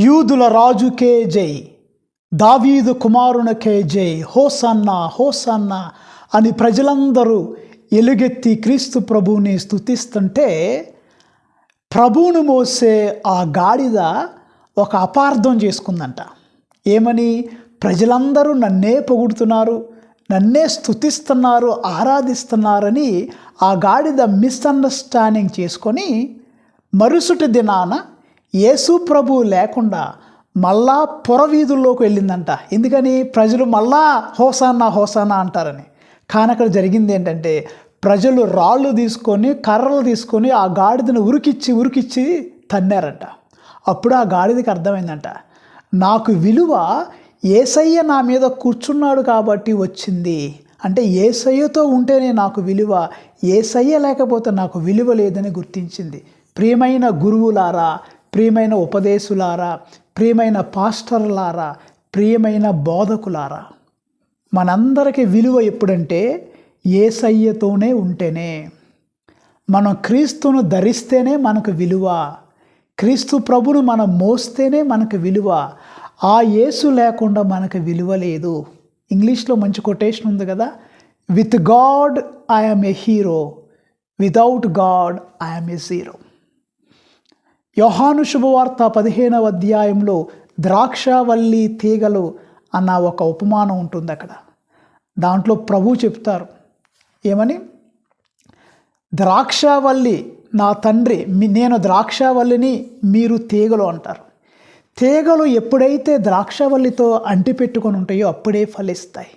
యూదుల రాజుకే జై దావీదు కుమారునకే జై హోసన్న హోసన్న అని ప్రజలందరూ ఎలుగెత్తి క్రీస్తు ప్రభువుని స్తుతిస్తుంటే ప్రభువును మోసే ఆ గాడిద ఒక అపార్థం చేసుకుందంట. ఏమని? ప్రజలందరూ నన్నే పొగుడుతున్నారు నన్నే స్తుతిస్తున్నారు ఆరాధిస్తున్నారని ఆ గాడిద మిస్అండర్స్టాండింగ్ చేసుకొని మరుసటి దినాన యేసు ప్రభు లేకుండా మళ్ళా పొరవీధుల్లోకి వెళ్ళిందంట. ఎందుకని? ప్రజలు మళ్ళా హోసానా హోసానా అంటారని. కానీ అక్కడ జరిగింది ఏంటంటే ప్రజలు రాళ్ళు తీసుకొని కర్రలు తీసుకొని ఆ గాడిదను ఉరికిచ్చి ఉరికిచ్చి తన్నారంట. అప్పుడు ఆ గాడిదకి అర్థమైందంట నాకు విలువ ఏసయ్య నా మీద కూర్చున్నాడు కాబట్టి వచ్చింది. అంటే ఏసయ్యతో ఉంటేనే నాకు విలువ ఏసయ్య లేకపోతే నాకు విలువ లేదని గుర్తించింది. ప్రియమైన గురువులారా ప్రియమైన ఉపదేశులారా ప్రియమైన పాస్టర్లారా ప్రియమైన బోధకులారా మనందరికీ విలువ ఎప్పుడంటే ఏసయ్యతోనే ఉంటేనే. మనం క్రీస్తును ధరిస్తేనే మనకు విలువ. క్రీస్తు ప్రభును మనం మోస్తేనే మనకు విలువ. ఆ యేసు లేకుండా మనకు విలువ లేదు. ఇంగ్లీష్లో మంచి కొటేషన్ ఉంది కదా with God I'm a hero without God I'm a zero. Yohanu శుభవార్త పదిహేనవ అధ్యాయంలో ద్రాక్షవల్లి తీగలు అన్న ఒక ఉపమానం ఉంటుంది అక్కడ. దాంట్లో ప్రభు చెప్తారు ఏమని? ద్రాక్షవల్లి నా తండ్రి నేను ద్రాక్షవల్లిని మీరు తీగలు అంటారు. తీగలు ఎప్పుడైతే ద్రాక్షవల్లితో అంటిపెట్టుకొని ఉంటాయో అప్పుడే ఫలిస్తాయి.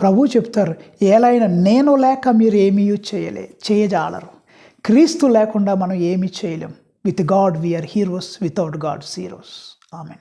ప్రభు చెప్తారు ఏలైనా నేను లేక మీరు ఏమీ చేయలే చేయజాలరు. క్రీస్తు లేకుండా మనం ఏమీ చేయలేం. With God we are heroes, without God zeros. Amen.